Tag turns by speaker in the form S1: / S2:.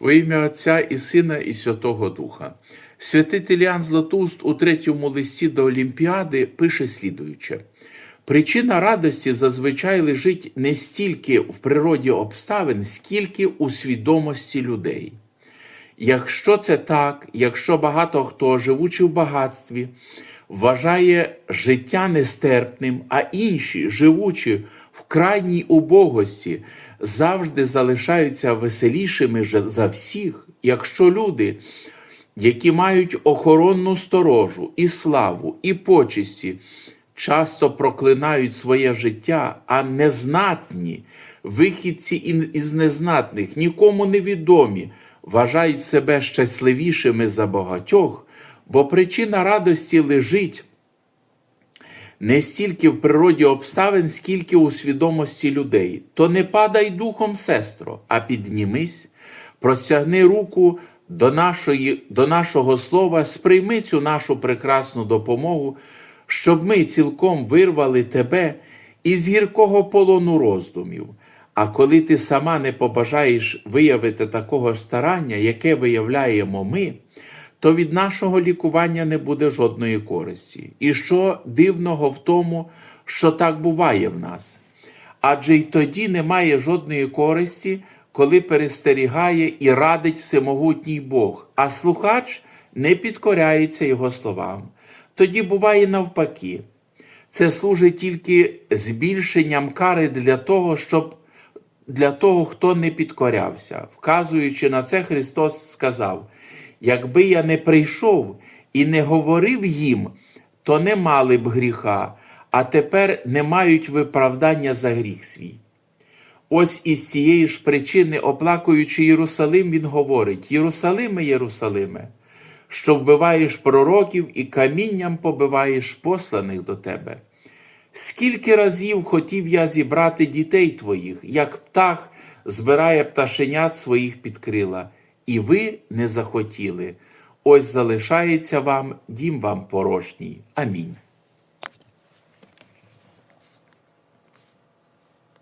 S1: Во ім'я Отця і Сина, і Святого Духа. Святитель Іоанн Златоуст у третьому листі до Олімпіади пише слідуюче. Причина радості зазвичай лежить не стільки в природі обставин, скільки у свідомості людей. Якщо це так, якщо багато хто, живучи в багатстві, вважає життя нестерпним, а інші, живучи в крайній убогості, завжди залишаються веселішими за всіх, якщо люди, які мають охоронну сторожу, і славу, і почесті, часто проклинають своє життя, а незнатні, вихідці із незнатних, нікому невідомі, вважають себе щасливішими за багатьох, бо причина радості лежить не стільки в природі обставин, скільки у свідомості людей. То не падай духом, сестро, а піднімись, простягни руку до, нашої, до нашого слова, сприйми цю нашу прекрасну допомогу, щоб ми цілком вирвали тебе із гіркого полону роздумів. А коли ти сама не побажаєш виявити такого старання, яке виявляємо ми, то від нашого лікування не буде жодної користі. І що дивного в тому, що так буває в нас? Адже й тоді немає жодної користі, коли перестерігає і радить всемогутній Бог, а слухач не підкоряється його словам. Тоді буває навпаки. Це служить тільки збільшенням кари для того, щоб для того, хто не підкорявся. Вказуючи на це, Христос сказав: якби я не прийшов і не говорив їм, то не мали б гріха, а тепер не мають виправдання за гріх свій. Ось із цієї ж причини, оплакуючи Єрусалим, він говорить: Єрусалиме, Єрусалиме, що вбиваєш пророків і камінням побиваєш посланих до тебе. Скільки разів хотів я зібрати дітей твоїх, як птах збирає пташенят своїх під крила, і ви не захотіли. Ось залишається вам дім вам порожній. Амінь.